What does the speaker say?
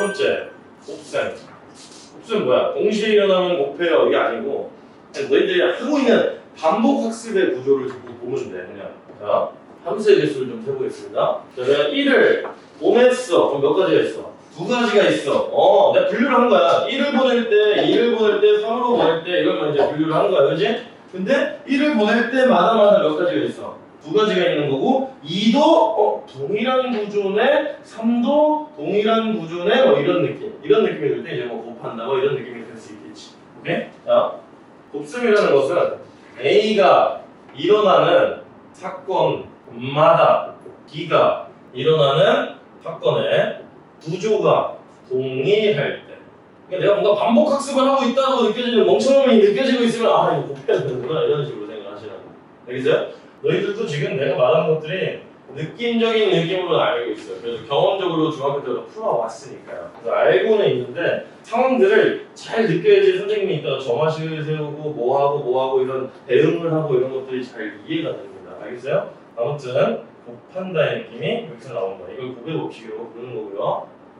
번째 곱셈. 곱셈 뭐야? 동시에 일어나면 곱해요. 이게 아니고 너희들이 하고 있는 반복 학습의 구조를 자꾸 보면 돼. 그냥 자 함수의 개수를 좀 세보겠습니다. 자, 내가 1을 보냈어. 그럼 몇 가지가 있어? 두 가지가 있어. 어, 내가 분류를 한 거야. 1을 보낼 때, 2를 보낼 때, 3으로 보낼 때거 이제 분류를 한 거야. 그지? 근데 1을 보낼 때마다마다 몇 가지가 있어. 두 가지가 있는 거고 2도 어, 동일한 구조네 3도 동일한 구조네 뭐 이런 느낌 이런 느낌이 들 때 이제 뭐 곱한다 뭐 이런 느낌이 들수 있겠지 오케이? 자 곱셈이라는 것은 A가 일어나는 사건마다 B가 일어나는 사건의 구조가 동일할 때 그러니까 내가 뭔가 반복 학습을 하고 있다고 느껴지는 멍청함이 느껴지고 있으면 아 이거 곱해야 되는구나 이런 식으로 생각하시라고 알겠어요? 너희들도 지금 내가 말하는 것들이 느낌적인 느낌으로 알고 있어요. 그래서 경험적으로 중학교 때부터 풀어왔으니까요. 그래서 알고는 있는데 상황들을 잘 느껴야지 선생님이 이따가 점화식을 세우고 뭐하고 뭐하고 이런 대응을 하고 이런 것들이 잘 이해가 됩니다. 알겠어요? 아무튼 곱한다의 느낌이 여기서 나온다. 이걸 곱의 법칙이라고 부르는 거고요.